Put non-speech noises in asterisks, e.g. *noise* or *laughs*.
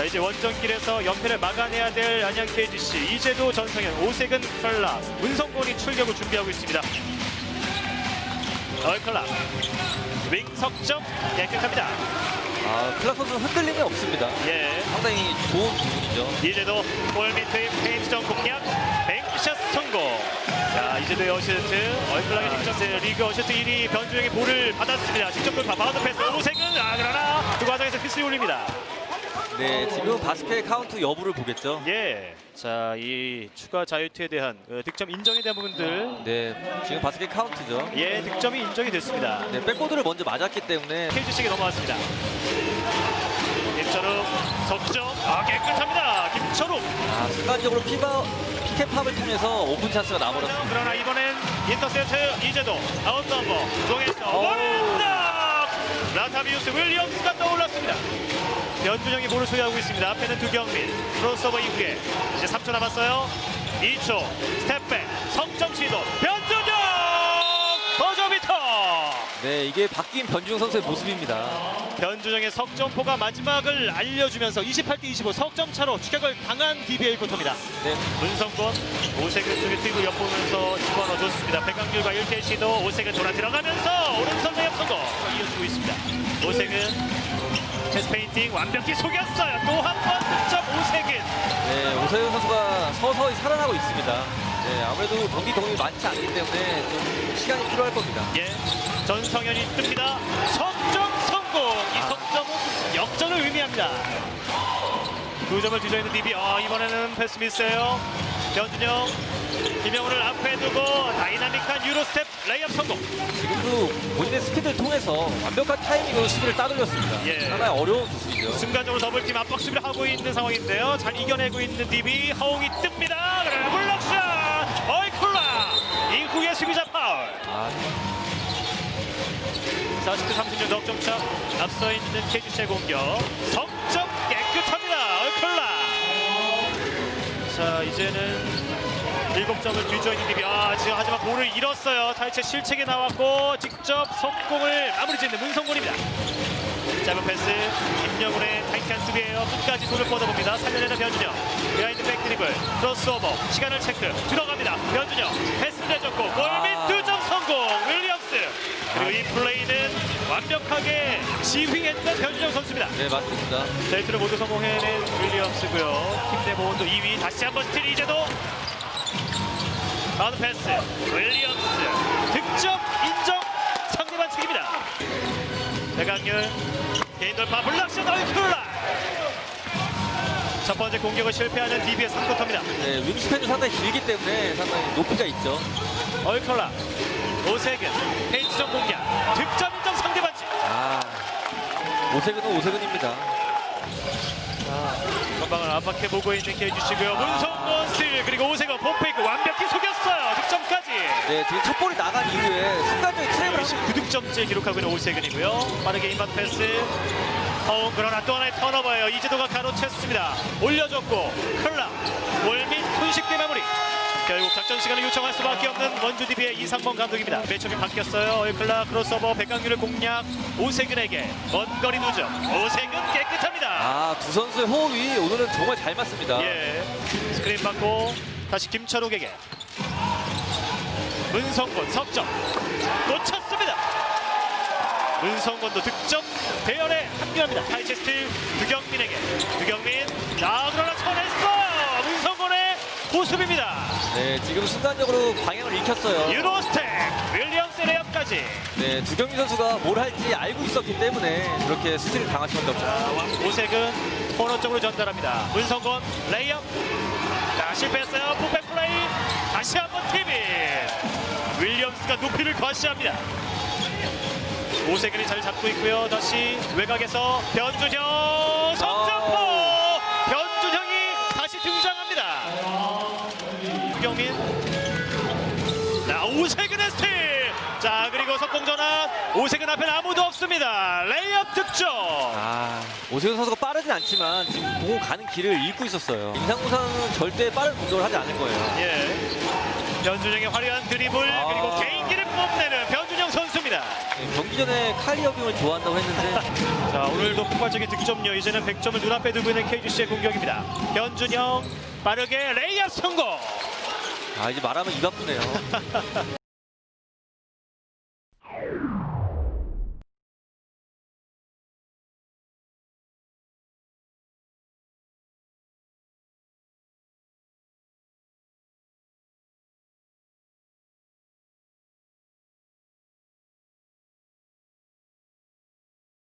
자 이제 원정길에서 연패를 막아내야 될 안양 KGC 이제도 전성현, 오세근, 컬라, 문성곤이 출격을 준비하고 있습니다. 얼컬라 윙 석점 깨끗합니다. 아, 클락 선수는 흔들림이 없습니다. 예. 상당히 좋은 부분이죠. 이제도 골 밑에 페인트전 공략 뱅크샷 성공 자 이제도의 어시스트 얼클락의 득점 리그 어시스트 1위 변주영이 볼을 받았습니다 직접 돌파 바운드 패스 오색은 아 그러나 그 과정에서 피스를 올립니다 네, 지금 바스켓 카운트 여부를 보겠죠. 예 자 이 추가 자유투에 대한 그 득점 인정에 대한 부분들 네, 지금 바스켓 카운트죠. 예 득점이 인정이 됐습니다 네, 백보드를 먼저 맞았기 때문에 KGC에게 넘어왔습니다 김철욱 석점 아 깨끗합니다 김철욱 아, 순간적으로 피바 피켓팝을 통해서 오픈 찬스가 나버렸습니다. 그러나 이번엔 인터셉트 이제도 아웃 넘버 동에서 오. 원앤더 라타비우스 윌리엄스가 떠올랐습니다. 변준영이 볼을 소유하고 있습니다. 앞에는 두경민 크로스오버 이후에 이제 3초 남았어요. 2초 스텝백 석점 시도 변준영 버저비터 네, 이게 바뀐 변중 선수의 모습입니다. 변준영의 석점포가 마지막을 알려주면서 28대 25 석점 차로 추격을 강한 DBA 쿼터입니다. 네, 문성권 오색은 쪽에 뛰고 엿보면서 집어넣어줬습니다. 백강률과 1대 시도 오색은 돌아 들어가면서 오른손 레이업 성공 이어주고 있습니다. 오색은 체스 페인팅 완벽히 속였어요. 또 한 번 득점 오색은 네, 오세훈 선수가 서서히 살아나고 있습니다. 네, 아무래도 경기 경험이 많지 않기 때문에 좀 시간이 필요할 겁니다. 예 전성현이 뜹니다. 석점 성공 이 석점은 역전을 의미합니다. 두 점을 뒤져 있는 DB 아, 이번에는 패스 미스예요. 변준영 김영훈을 앞에 두고 다이나믹한 유로스텝 레이업 성공 지금도 본인의 스피드를 통해서 완벽한 타이밍으로 수비를 따돌렸습니다. 예. 상당히 어려운 기술이죠. 순간적으로 더블팀 압박 수비를 하고 있는 상황인데요. 잘 이겨내고 있는 DB 허웅이 뜹니다. 그러나 블락샷 어이 콜라 이후에 수비자 파울. 아, 40대 36 넉점차 앞서 있는 KGC의 공격. 석점 깨끗합니다. 어이콜라. 자 이제는 7점을 뒤져 있는 DB. 아 지금 하지만 볼을 잃었어요. 타이체 실책이 나왔고 직접 속공을 마무리 짓는 문성곤입니다. 짧은 패스 김영훈의 타이트한 수비에요 끝까지 손을 뻗어봅니다 살려내는 변준영 비하인드 백 드리블 크로스오버 시간을 체크 들어갑니다 변준영 패스 내줬고 골밑 아. 두점 성공 윌리엄스 그리고 이 플레이는 완벽하게 지휘했던 변준영 선수입니다 네, 맞습니다. 데이트를 모두 성공해낸 윌리엄스고요 팀 내 보온도 2위 다시 한번 스틸 이제도 바운드 패스 윌리엄스. 득점 인정 상대 반칙입니다. 배강률 개인 돌파 블락샷 얼클라. 첫 번째 공격을 실패하는 DB의 3쿼터입니다. 네, 윙스팬도 상당히 길기 때문에 상당히 높이가 있죠. 얼클라 오세근 페인트전 공략. 득점 인정 상대 반칙. 아, 오세근은 오세근입니다. 전방을 압박해보고 있는 KGC고요 문성곤 스틸 그리고 오세근 폼페이크 완벽히 속였어요 득점까지 네, 지금 첫 볼이 나간 이후에 순간적인 트랩을 하고 29득점째 기록하고 있는 오세근이고요. 빠르게 인반 패스. 허웅 그러나 또 하나의 턴오버예요. 이재도가 가로챘습니다. 올려줬고 클라 골밑 손쉽게 마무리. 결국 작전 시간을 요청할 수밖에 없는 원주 DB의 이상범 감독입니다. 매첩이 바뀌었어요. 얼클라 크로스오버 백강률의 공략 오세근에게 먼 거리 누점. 오세근 깨끗합니다. 아, 두 선수의 호흡이 오늘은 정말 잘 맞습니다. 예. 스크린 받고 다시 김철욱에게 문성곤 석점 놓쳤습니다. 문성곤도 득점 대열에 합류합니다. 타이체스트 두경민에게 두경민 자 그러나 쳐냈어요. 문성곤의 호수입니다. 네, 지금 순간적으로 방향을 잃혔어요. 유로스텍 윌리엄스 레이업까지 네, 두경민 선수가 뭘 할지 알고 있었기 때문에 그렇게 스틸을. 자, 왕- 오색은 코너 쪽으로 전달합니다. 문성곤 레이업. 자, 실패했어요. 풋백 플레이. 다시 한번 TV. 윌리엄스가 높이를 과시합니다. 오색은이 잘 잡고 있고요. 다시 외곽에서 변준형 석점포. 변준형이 다시 등장합니다. 유경민. 자, 오색은의 스틸. 자, 그리고 석공 전환. 오색은 앞에 아무도 없습니다. 레이업 득점. 아, 오세훈 선수가 빠르진 않지만 지금 공을 가는 길을 잃고 있었어요. 임상구상은 절대 빠른 공격을 하지 않을 거예요. 예. 변준영의 화려한 드리블 아. 그리고 개인기를 뽐내는 변준영 선수입니다. 네, 경기 전에 칼리 어빙을 좋아한다고 했는데 *laughs* 자 오늘도 폭발적인 득점력 이제는 100점을 눈앞에 두고 있는 KGC의 공격입니다. 변준영 빠르게 레이업 성공. 아 이제 말하면 입 아프네요. *laughs*